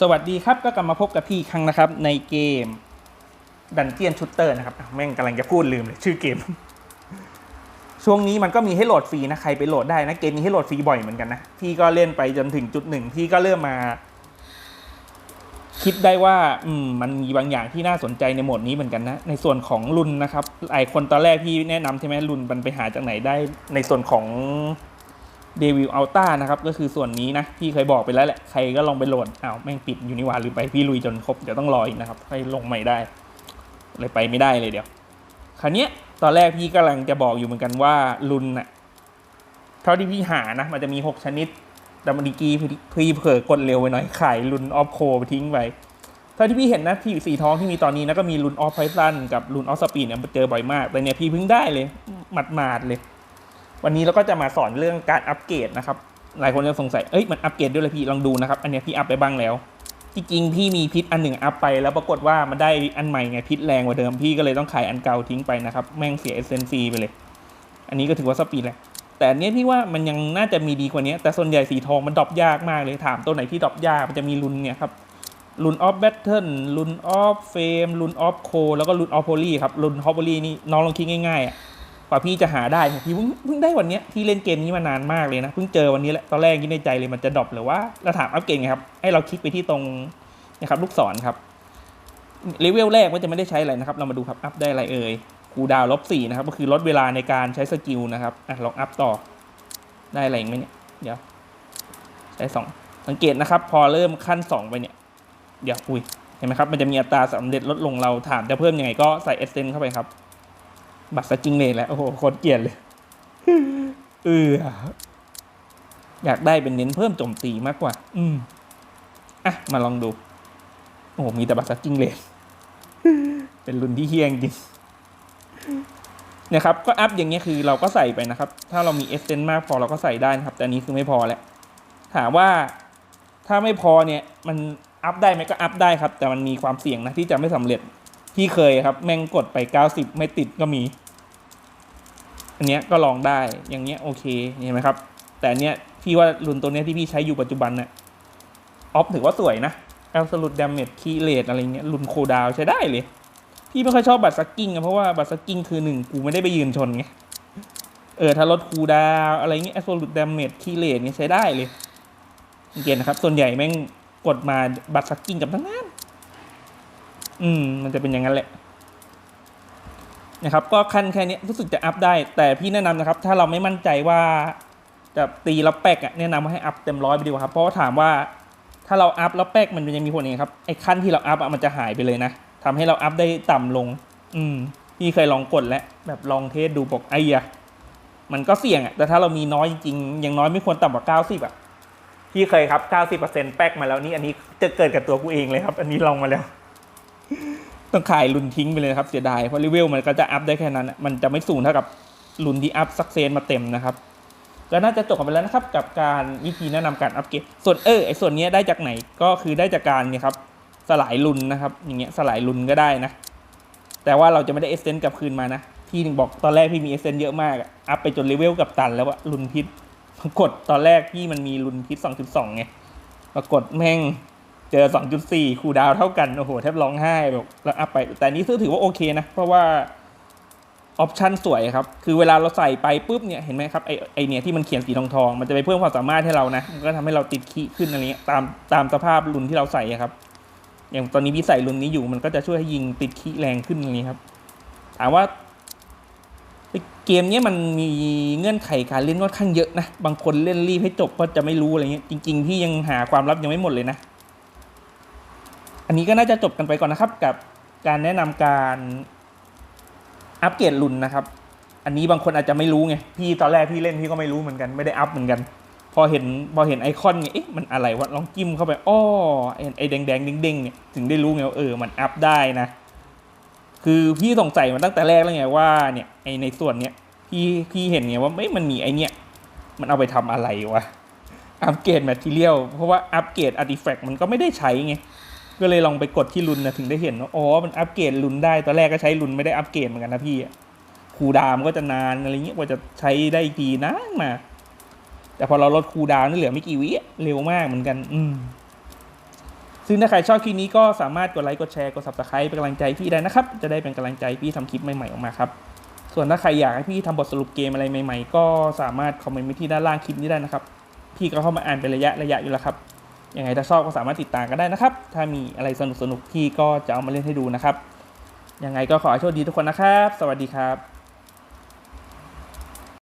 สวัสดีครับก็กลับมาพบกับพี่ครั้งนะครับ ในเกมดันเจียนชูเตอร์นะครับแม่งกำลังจะพูดลืมเลยชื่อเกม ช่วงนี้มันก็มีให้โหลดฟรีนะใครไปโหลดได้นะเกมนี้ให้โหลดฟรีบ่อยเหมือนกันนะพี่ก็เล่นไปจนถึงจุดหนึ่งพี่ก็เริ่มมา คิดได้ว่า อืมมันมีบางอย่างที่น่าสนใจในโหมดนี้เหมือนกันนะ ในส่วนของรุนนะครับหลายคนตอนแรกพี่แนะนำใช่ไหมรุนมันไปหาจากไหนได้ ในส่วนของ เดวิลอัลต้านะครับก็คือส่วนนี้นะพี่เคยบอกไปแล้วแหละใครก็ลองไปโหลดอ้าวแม่งปิดอยู่นี่ว่าลืมไปพี่ลุยจนครบเดี๋ยวต้องรออีกนะครับให้ลงใหม่ได้เลยไปไม่ได้เลยเดี๋ยว คราวนี้ตอนแรกพี่กำลังจะบอกอยู่เหมือนกันว่ารุนน่ะเท่าที่พี่หานะมันจะมีหกชนิดแต่มันดีกีพี่เผลอกดเร็วไปหน่อยขายรุนออฟโคไปทิ้งไปเท่าที่พี่เห็นนะที่สีทองที่มีตอนนี้นะก็มีรุนออฟไพซันกับรุนออฟสปีดเนี่ยเจอบ่อยมากแต่เนี่ยพี่เพิ่งได้เลยหมัดมาดๆเลย วันนี้เราก็จะมาสอนเรื่องการอัปเกรดนะครับ หลายคนจะสงสัย เอ้ย มันอัปเกรดด้วยเลยพี่ ลองดูนะครับ อันนี้พี่อัปไปบ้างแล้ว จริงๆ พี่มีพิษอันหนึ่งอัพไป แล้วปรากฏว่ามันได้อันใหม่ไงพิษแรงกว่าเดิม พี่ก็เลยต้องขายอันเก่าทิ้งไปนะครับ แม่งเสียเอเซนซีไปเลย อันนี้ก็ถือว่าสปีดแหละ แต่อันเนี้ยพี่ว่ามันยังน่าจะมีดีกว่านี้ แต่ส่วนใหญ่สีทองมันดรอปยากมากเลย ถามตัวไหนที่ดรอปยาก มันจะมีรุนเนี่ยครับรุนออฟแบทเทิลรุนออฟเฟมรุนออฟโคแล้วก็รุนออฟโพลีครับรุนออฟโพลีนี่น้องลองคิดง่ายๆอะ กว่าพี่จะหาได้พี่เพิ่งเพิ่งได้วันเนี้ยพี่เล่นเกมนี้มานานมากเลยนะเพิ่งเจอวันนี้แหละตอนแรกคิดในใจเลยมันจะดรอปหรือว่าเราถามอัปเกรดไงครับให้เราคลิกไปที่ตรงนะครับลูกศรครับเลเวลแรกมันจะไม่ได้ใช้อะไรนะครับ เรามาดูครับอัพได้อะไรเอ่ยคูดาวลบสี่นะครับก็คือลดเวลาในการใช้สกิลนะครับอะลองอัพต่อได้อะไรอีกไหมเนี่ยเดี๋ยวใช้สองสังเกตนะครับ พอเริ่มขั้นสองไปเนี่ยเดี๋ยวอุ้ยเห็นไหมครับมันจะมีอัตราสำเร็จลดลงเราถามจะเพิ่มยังไงก็ใส่เอสเซนเข้าไปครับ บัตรสกิงเลยแหละโอ้โหโคตรเกลียดเลยเอออยากได้เป็นเน้นเพิ่มโจมตีมากกว่า อืมอะ มาลองดู โอ้โห มีแต่บัตรสกิงเลยเป็นรุ่นที่เฮี้ยงจริงนะครับ ก็อัพอย่างเงี้ยคือเราก็ใส่ไปนะครับ ถ้าเรามีเอเซนต์มากพอเราก็ใส่ได้นะครับ แต่นี้คือไม่พอแล้ว ถามว่าถ้าไม่พอเนี่ย มันอัพได้ไหมก็อัพได้ครับ แต่มันมีความเสี่ยงนะที่จะไม่สำเร็จพี่เคยครับ แม่งกดไป 90 ไม่ติดก็มี อันเนี้ยก็ลองได้อย่างเงี้ยโอเคเห็นไหมครับ แต่อันเนี้ยพี่ว่ารุ่นตัวเนี้ยที่พี่ใช้อยู่ปัจจุบันเนี่ยออฟถือว่าสวยนะ absolute damage key rate อะไรเงี้ยรุ่นโคดาวใช้ได้เลย พี่ไม่ค่อยชอบบัตรซักกิ้งอะเพราะว่าบัตรซักกิ้งคือหนึ่งกูไม่ได้ไปยืนชนไงเออถ้าลดคูดาวอะไรเงี้ย absolute damage คีเลนเนี่ยใช้ได้เลยสังเกตนะครับ ส่วนใหญ่แม่งกดมาบัตรซักกิ้งกับทั้งนั้น อืม มันจะเป็นอย่างนั้นแหละ นะครับก็ขั้นแค่นี้รู้สึกจะอัพได้ แต่พี่แนะนำนะครับ ถ้าเราไม่มั่นใจว่าจะตีแล้วแป๊กอะแนะนำให้อัพเต็มร้อยไปดีกว่าครับเพราะว่าถามว่าถ้าเราอัพแล้วแป๊กมันยังมีผลเองครับไอ้ขั้นที่เราอัพอะมันจะหายไปเลยนะทำให้เราอัพได้ต่ำลง อืมพี่เคยลองกดแล้วแบบลองเทสดูบอกไอ้ยะมันก็เสี่ยงอะแต่ถ้าเรามีน้อยจริงๆอย่างน้อยไม่ควรต่ำกว่าเก้าสิบอะพี่เคยครับเก้าสิบเปอร์เซ็นต์แป๊กมาแล้วนี่อันนี้จะเกิดกับตัวกูเองเลยครับ อันนี้ลองมาแล้ว ต้องขายรุนทิ้งไปเลยนะครับเสียดายเพราะรีเวลมันก็จะอัพได้แค่นั้น มันจะไม่สูงเท่ากับรุนที่อัพสักเซนมาเต็มนะครับก็น่าจะจบกันไปแล้วนะครับกับการวิธีแนะนำการอัปเกรดส่วนเออไอส่วนนี้ได้จากไหนก็คือได้จากการเนี่ยครับสลายรุนนะครับอย่างเงี้ยสลายรุนก็ได้นะ แต่ว่าเราจะไม่ได้เอเซนต์กลับคืนมานะพี่ถึงบอกตอนแรกพี่มีเอเซนต์เยอะมากอัพไปจนเลเวลกับตันแล้วอะรุนพิษปรากฏตอนแรกพี่มันมีรุนพิษ2.2ไงปรากฏแม่ง เจอ 2.4 คูดาวเท่ากัน โอ้โห แทบร้องไห้แบบแล้วอัพไป แต่นี้ซื้อถือว่าโอเคนะ เพราะว่า ออปชันสวยครับ คือเวลาเราใส่ไปปุ๊บเนี่ย เห็นไหมครับ ไอไอเนี่ยที่มันเขียนสีทองทองมันจะไปเพิ่มความสามารถให้เรานะ มันก็ทำให้เราติดขี้ขึ้นอะไรเงี้ยตามตามสภาพรุนที่เราใส่ครับ อย่างตอนนี้พี่ใส่รุ่นนี้อยู่ มันก็จะช่วยให้ยิงติดขี้แรงขึ้นอย่างนี้ครับ ถามว่าเกมเนี้ยมันมีเงื่อนไขการเล่นค่อนข้างเยอะนะ บางคนเล่นรีบให้จบก็จะไม่รู้อะไรเงี้ย จริง ๆ พี่ยังหาความลับยังไม่หมดเลยนะ อันนี้ก็น่าจะจบกันไปก่อนนะครับกับการแนะนำการอัปเกรดรุ่นนะครับ อันนี้บางคนอาจจะไม่รู้ไงพี่ตอนแรกพี่เล่นพี่ก็ไม่รู้เหมือนกันไม่ได้อัพเหมือนกัน พอเห็นพอเห็นไอคอนเนี่ยเอ๊ะมันอะไรวะลองจิ้มเข้าไปอ้อไอ้ไอแดงแดงเด้งๆเนี่ยถึงได้รู้ไงว่าเออมันอัพได้นะ คือพี่สงสัยมาตั้งแต่แรกแล้วไงว่าเนี่ยไอในส่วนเนี้ยพี่พี่เห็นไงว่าไม่มันมีไอเนี้ยมันเอาไปทำอะไรวะอัปเกรดแมทเทียลเพราะว่าอัปเกรดอาร์ติแฟกต์มันก็ไม่ได้ใช้ไง ก็เลยลองไปกดที่รุนนะถึงได้เห็นว่าอ๋อมันอัปเกรดรุนได้ตอนแรกก็ใช้รุนไม่ได้อัปเกรดเหมือนกันนะพี่คูดามก็จะนานอะไรเงี้ยกว่าจะใช้ได้อีกทีนานมาแต่พอเราลดคูดาวนี่เหลือไม่กี่วิเร็วมากเหมือนกัน อืมซึ่งถ้าใครชอบคลิปนี้ก็สามารถกดไลค์กดแชร์กด subscribe เป็นกำลังใจพี่ได้นะครับ จะได้เป็นกำลังใจพี่ทำคลิปใหม่ๆออกมาครับ ส่วนถ้าใครอยากให้พี่ทำบทสรุปเกมอะไรใหม่ๆ ก็สามารถคอมเมนต์ไว้ที่ด้านล่างคลิปนี้ได้นะครับ พี่ก็เข้ามาอ่านเป็นระยะระยะอยู่แล้วครับ ยังไงถ้าชอบก็สามารถติดตามกันได้นะครับ ถ้ามีอะไรสนุกๆพี่ก็จะเอามาเล่นให้ดูนะครับ ยังไงก็ขอให้โชคดีทุกคนนะครับ สวัสดีครับ